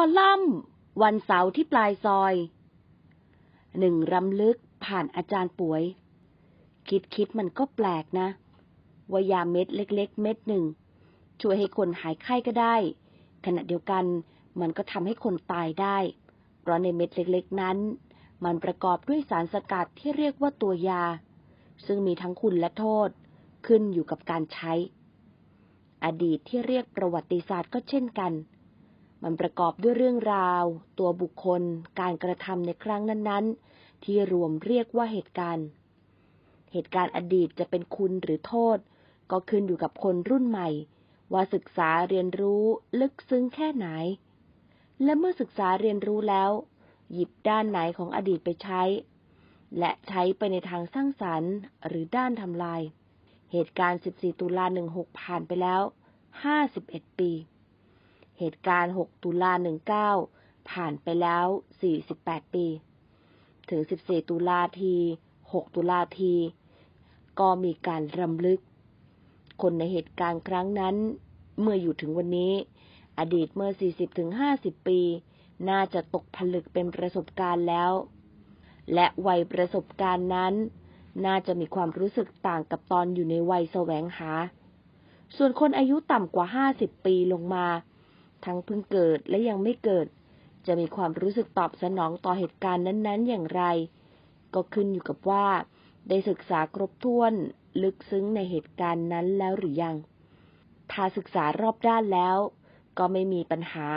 อลัมน์วันเสาร์ที่ปลายซอย หนึ่งรำลึกผ่านอาจารย์ป่วย คิดคิดมันก็แปลกนะ ว่ายาเม็ดเล็ก ๆ เม็ดหนึ่ง ช่วยให้คนหายไข้ก็ได้ ขณะเดียวกันมันก็ทำให้คนตายได้ เพราะในเม็ดเล็ก ๆ นั้น มันประกอบด้วยสารสกัดที่เรียกว่าตัวยา ซึ่งมีทั้งคุณและโทษ ขึ้นอยู่กับการใช้ อดีตที่เรียกประวัติศาสตร์ก็เช่นกัน มันประกอบด้วยเรื่องราว ตัวบุคคล การกระทำในครั้งนั้นๆ ที่รวมเรียกว่าเหตุการณ์ เหตุการณ์อดีตจะเป็นคุณหรือโทษ ก็ขึ้นอยู่กับคนรุ่นใหม่ ว่าศึกษาเรียนรู้ลึกซึ้งแค่ไหน และเมื่อศึกษาเรียนรู้แล้ว หยิบด้านไหนของอดีตไปใช้ และใช้ไปในทางสร้างสรรค์หรือด้านทำลาย เหตุการณ์ 14 ตุลา16 ผ่านไปแล้ว 51 ปี เหตุการณ์ 6 ตุลา 19 ผ่านไปแล้ว 48 ปี ถึง 14 ตุลาที 6 ตุลาที ก็มีการรำลึก คนในเหตุการณ์ครั้งนั้น เมื่ออยู่ถึงวันนี้ อดีตเมื่อ 40-50 ปี น่าจะตกผลึกเป็นประสบการณ์แล้ว และวัยประสบการณ์นั้น น่าจะมีความรู้สึกต่างกับตอนอยู่ในวัยแสวงหา ส่วนคนอายุต่ำกว่า 50 ปีลงมา ทั้งเพิ่งเกิดและยังไม่เกิด จะมีความรู้สึกตอบสนองต่อเหตุการณ์นั้น ๆ อย่างไร ก็ขึ้นอยู่กับว่า ได้ศึกษาครบถ้วน ลึกซึ้งในเหตุการณ์นั้นแล้วหรือยัง ถ้าศึกษารอบด้านแล้ว ก็ไม่มีปัญหา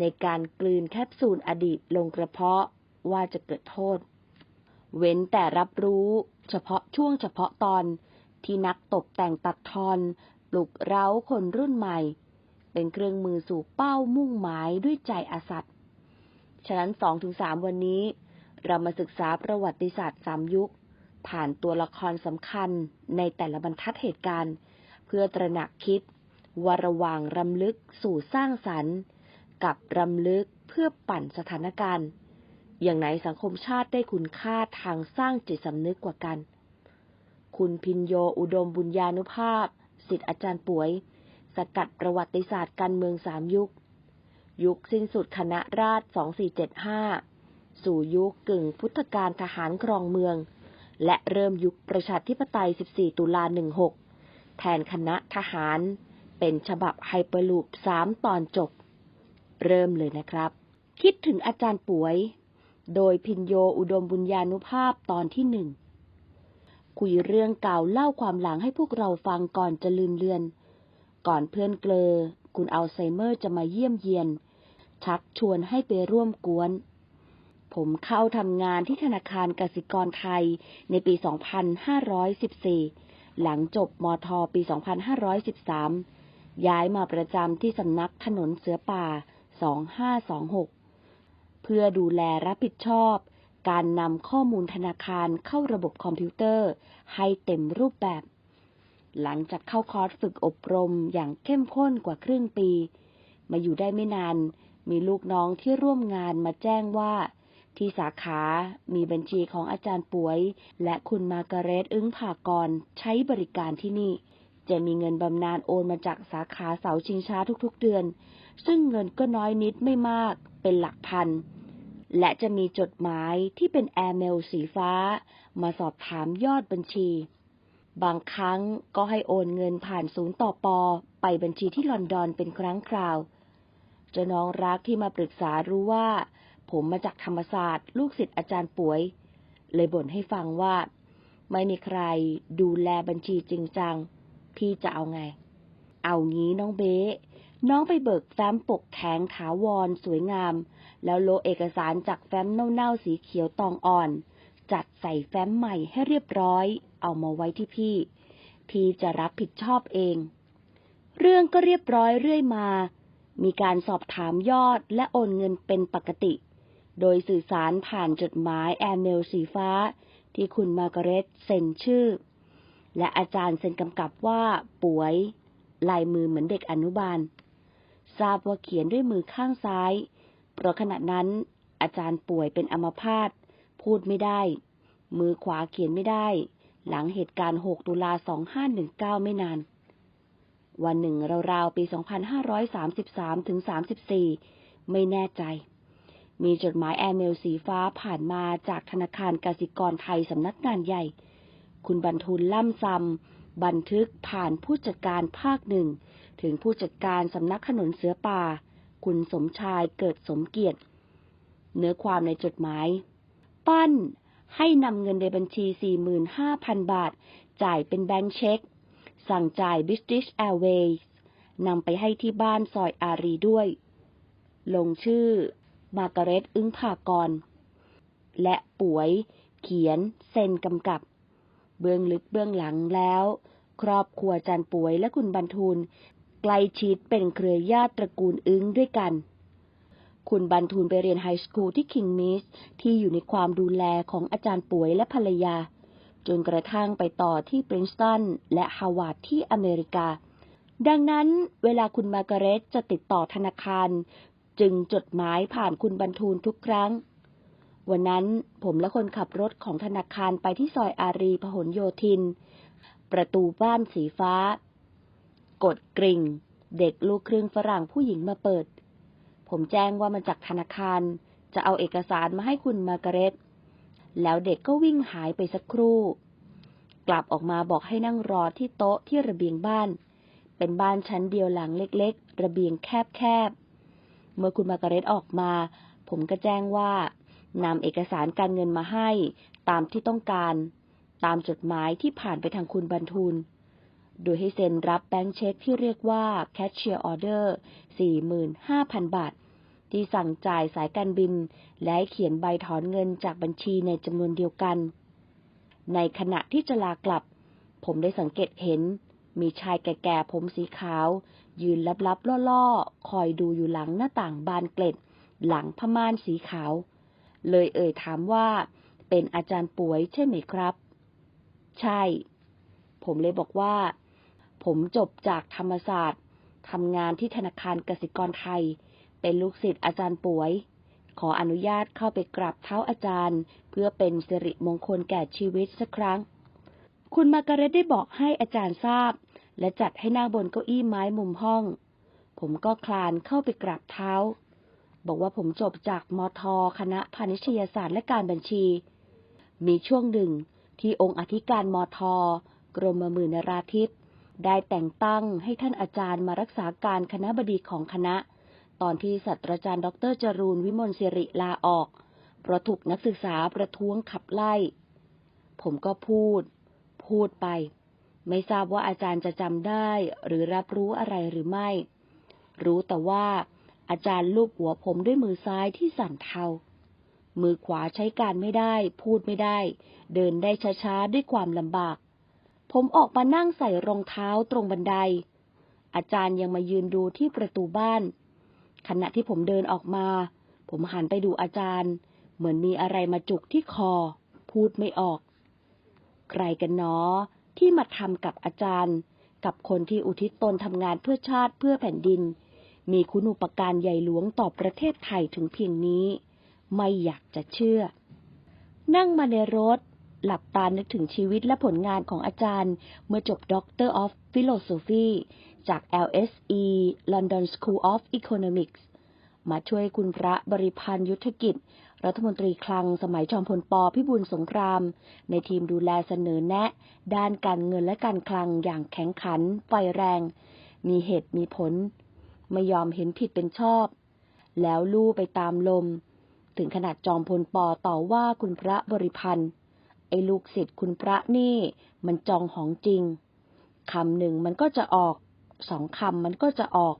ในการกลืนแคปซูลอดีตลงกระเพาะว่าจะเกิดโทษ เว้นแต่รับรู้เฉพาะช่วงเฉพาะตอนที่นักตกแต่งตัดทอนปลุกเร้าคนรุ่นใหม่ เป็นเครื่องมือสู่เป้ามุ่งหมายด้วยใจอาสัตย์ฉะนั้นสองถึงสามวันนี้ เรามาศึกษาประวัติศาสตร์สามยุค ผ่านตัวละครสำคัญในแต่ละบรรทัดเหตุการณ์ เพื่อตระหนักคิดวาระว่างรำลึกสู่สร้างสรรค์ กับรำลึกเพื่อปั่นสถานการณ์ อย่างไหนสังคมชาติได้คุณค่าทางสร้างจิตสำนึกกว่ากัน คุณพินโยอุดมบุญญานุภาพ สิทธิอาจารย์ป่วย สกัดประวัติศาสตร์การเมืองสามยุค ยุคสิ้นสุดคณะราษฎร2475 สู่ยุคกึ่งพุทธกาลทหารครองเมือง และเริ่มยุคประชาธิปไตย 14 ตุลา 16 แทนคณะทหาร เป็นฉบับไฮเปอร์ลูปสามตอนจบ เริ่มเลยนะครับ คิดถึงอาจารย์ป่วย โดยพินโยอุดมบุญญานุภาพตอนที่หนึ่งคุยเรื่องเก่าเล่าความหลังให้พวกเราฟังก่อนจะลืมเลือน ก่อนเพื่อนเกลอ คุณอัลไซเมอร์จะมาเยี่ยมเยียน ชักชวนให้ไปร่วมกวน ผมเข้าทำงานที่ธนาคารกสิกรไทยในปี 2514 หลังจบมทปี 2513 ย้ายมาประจำที่สำนักถนนเสือป่า 2526 เพื่อดูแลรับผิดชอบการนำข้อมูลธนาคารเข้าระบบคอมพิวเตอร์ให้เต็มรูปแบบ หลังจากเข้าคอร์สฝึกอบรมอย่างเข้มข้นกว่าครึ่งปี มาอยู่ได้ไม่นาน มีลูกน้องที่ร่วมงานมาแจ้งว่า ที่สาขามีบัญชีของอาจารย์ป่วย และคุณมาการเรตอึ้งผากรใช้บริการที่นี่ จะมีเงินบำนาญโอนมาจากสาขาเสาชิงช้าทุกๆเดือน ซึ่งเงินก็น้อยนิดไม่มากเป็นหลักพันและจะมีจดหมายที่เป็นแอร์เมลสีฟ้า มาสอบถามยอดบัญชี บางครั้งก็ให้โอนเงินผ่านศูนย์ต่อปอไปบัญชีที่ลอนดอนเป็นครั้งคราวเจ้าน้องรักที่มาปรึกษารู้ว่า ผมมาจากธรรมศาสตร์ ลูกศิษย์อาจารย์ป่วย เลยบ่นให้ฟังว่า ไม่มีใครดูแลบัญชีจริงจัง พี่จะเอาไง เอางี้น้องเบ๊น้องไปเบิกแฟ้มปกแข็งถาวรสวยงาม แล้วโลเอกสารจากแฟ้มเน่าๆสีเขียวตองอ่อน จัดใส่แฟ้มใหม่ให้เรียบร้อย เอามาไว้ที่พี่ พี่จะรับผิดชอบเอง เรื่องก็เรียบร้อยเรื่อยมา มีการสอบถามยอดและโอนเงินเป็นปกติ โดยสื่อสารผ่านจดหมายแอร์เมลสีฟ้า ที่คุณมาร์กาเร็ตเซ็นชื่อ และอาจารย์เซ็นกำกับว่าป่วย ลายมือเหมือนเด็กอนุบาล ทราบว่าเขียนด้วยมือข้างซ้าย เพราะขณะนั้นอาจารย์ป่วยเป็นอัมพาต พูดไม่ได้ มือขวาเขียนไม่ได้ หลังเหตุการณ์ 6 ตุลา 2519 ไม่นาน วันหนึ่งราวๆ ปี 2533 ถึง 34 ไม่แน่ใจ มีจดหมายแอร์เมลสีฟ้าผ่านมาจากธนาคารกสิกรไทยสำนักงานใหญ่ คุณบรรทุนล่ำซำบันทึกผ่านผู้จัดการภาคหนึ่ง ถึงผู้จัดการสำนักขนุนเสือป่า คุณสมชายเกิดสมเกียรติเนื้อความในจดหมาย ปั้น ให้นำเงินในบัญชี 45,000 บาท จ่ายเป็นแบงค์เช็ค สั่งจ่าย British Airways นำไปให้ที่บ้านซอยอารีด้วย ลงชื่อ มากาเร็ตอึ้งภากร และป่วย เขียน เซ็นกำกับ เบื้องลึกเบื้องหลังแล้ว ครอบครัวจันป่วยและคุณบรรทูลใกล้ชิดเป็นเครือญาติตระกูลอึ้งด้วยกัน คุณบรรทูลไปเรียนไฮสคูลที่คิงมิสที่อยู่ในความดูแลของอาจารย์ป่วยและภรรยา จนกระทั่งไปต่อที่ปรินสตันและฮาวาดที่อเมริกา ดังนั้นเวลาคุณมาร์กาเร็ตจะติดต่อธนาคาร จึงจดหมายผ่านคุณบรรทูลทุกครั้ง วันนั้นผมและคนขับรถของธนาคารไปที่ซอยอารีพหลโยธิน ประตูบ้านสีฟ้า กดกริ่ง เด็กลูกครึ่งฝรั่งผู้หญิงมาเปิด ผมแจ้งว่ามาจากธนาคาร จะเอาเอกสารมาให้คุณมาร์กาเร็ต แล้วเด็กก็วิ่งหายไปสักครู่ กลับออกมาบอกให้นั่งรอที่โต๊ะที่ระเบียงบ้าน เป็นบ้านชั้นเดียวหลังเล็กๆ ระเบียงแคบๆ เมื่อคุณมาร์กาเร็ตออกมา ผมก็แจ้งว่านำเอกสารการเงินมาให้ ตามที่ต้องการ ตามจดหมายที่ผ่านไปทางคุณบรรทูล โดยให้เซ็นรับแบงค์เช็คที่เรียกว่า Cashier Order 45,000 บาท ที่สั่งจ่ายสายการบิน และเขียนใบถอนเงินจากบัญชีในจำนวนเดียวกัน ในขณะที่จะลากลับ ผมได้สังเกตเห็น มีชายแก่ๆผมสีขาว ยืนลับๆล่อๆ คอยดูอยู่หลังหน้าต่างบานเกล็ด หลังผ้าม่านสีขาว เลยเอ่ยถามว่า เป็นอาจารย์ป่วยใช่ไหมครับ ใช่ ผมเลยบอกว่า ผมจบจากธรรมศาสตร์ทำงานที่ธนาคารกสิกรไทย เป็นลูกศิษย์อาจารย์ป่วย ขออนุญาตเข้าไปกราบเท้าอาจารย์ เพื่อเป็นสิริมงคลแก่ชีวิตสักครั้ง คุณมาการเรตได้บอกให้อาจารย์ทราบ และจัดให้นั่งบนเก้าอี้ไม้มุมห้อง ผมก็คลานเข้าไปกราบเท้า บอกว่าผมจบจากมทคณะพาณิชยศาสตร์และการบัญชี มีช่วงหนึ่งที่องค์อธิการมทกรมมือนราธิป ได้แต่งตั้งให้ท่านอาจารย์มารักษาการคณะบดีของคณะ ตอนที่ศาสตราจารย์ดรจรูนวิมลศิริลาออก เพราะถูกนักศึกษาประท้วงขับไล่ ผมก็พูด พูดไป ไม่ทราบว่าอาจารย์จะจำได้หรือรับรู้อะไรหรือไม่ รู้แต่ว่า อาจารย์ลูบหัวผมด้วยมือซ้ายที่สั่นเทา มือขวาใช้การไม่ได้ พูดไม่ได้ เดินได้ช้าๆด้วยความลำบาก ผมออกมานั่งใส่รองเท้าตรงบันได อาจารย์ยังมายืนดูที่ประตูบ้าน ขณะที่ผมเดินออกมา ผมหันไปดูอาจารย์ เหมือนมีอะไรมาจุกที่คอ พูดไม่ออก ใครกันเนาะที่มาทำกับอาจารย์ กับคนที่อุทิศตนทำงานเพื่อชาติเพื่อแผ่นดิน มีคุณอุปการใหญ่หลวงต่อประเทศไทยถึงเพียงนี้ ไม่อยากจะเชื่อ นั่งมาในรถ หลับตานึกถึงชีวิตและผลงานของอาจารย์ เมื่อจบ Doctor of Philosophy จาก LSE London School of Economics มาช่วยคุณพระบริพันธ์ยุทธกิจ รัฐมนตรีคลังสมัยจอมพลปพิบูลสงคราม ในทีมดูแลเสนอแนะ ด้านการเงินและการคลังอย่างแข็งขัน ไฟแรง มีเหตุมีผล ไม่ยอมเห็นผิดเป็นชอบ แล้วลู่ไปตามลม ถึงขนาดจอมพลปต่อว่าคุณพระบริพันธ์ ไอ้ลูกศิษย์คุณพระนี่ มันจองของจริงคำหนึ่งมันก็จะออก สองคำมันก็จะออก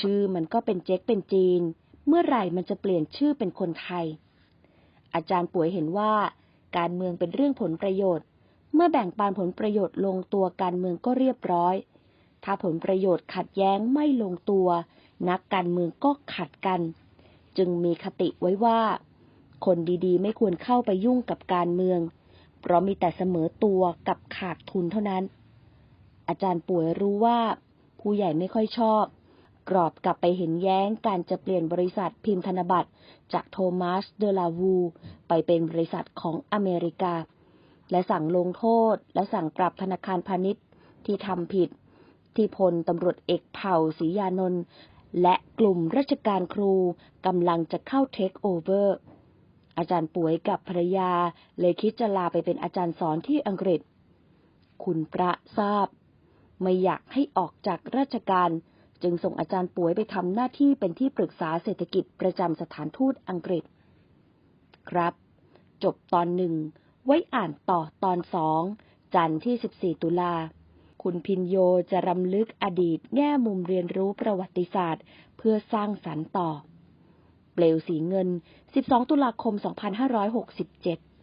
ชื่อมันก็เป็นเจ๊กเป็นจีน เมื่อไหร่มันจะเปลี่ยนชื่อเป็นคนไทย อาจารย์ป่วยเห็นว่า การเมืองเป็นเรื่องผลประโยชน์ เมื่อแบ่งปันผลประโยชน์ลงตัวการเมืองก็เรียบร้อย ถ้าผลประโยชน์ขัดแย้งไม่ลงตัว นักการเมืองก็ขัดกัน จึงมีคติไว้ว่า คนดีๆ ไม่ควรเข้าไปยุ่งกับการเมือง เพราะมีแต่เสมอตัวกับขาดทุนเท่านั้น อาจารย์ป่วยรู้ว่า ผู้ใหญ่ไม่ค่อยชอบ กรอบกลับไปเห็นแย้งการจะเปลี่ยนบริษัทพิมพ์ธนบัตร จากโทมัสเดลาวู ไปเป็นบริษัทของอเมริกา และสั่งลงโทษและสั่งปรับธนาคารพาณิชย์ที่ทำผิด ที่พลตำรวจเอกเผ่าศรียานนท์และกลุ่มราชการครูกำลังจะเข้าเทคโอเวอร์ อาจารย์ป่วยกับภรรยา เลยคิดจะลาไปเป็นอาจารย์สอนที่อังกฤษ คุณพระทราบ ไม่อยากให้ออกจากราชการ จึงส่งอาจารย์ป่วยไปทำหน้าที่เป็นที่ปรึกษาเศรษฐกิจประจำสถานทูตอังกฤษ ครับ จบตอนหนึ่ง ไว้อ่านต่อตอนสอง จันทร์ที่ 14 ตุลาคุณพินโยจะรำลึกอดีตแง่มุมเรียนรู้ประวัติศาสตร์ เพื่อสร้างสรรค์ต่อ เปลวสีเงิน 12 ตุลาคม 2567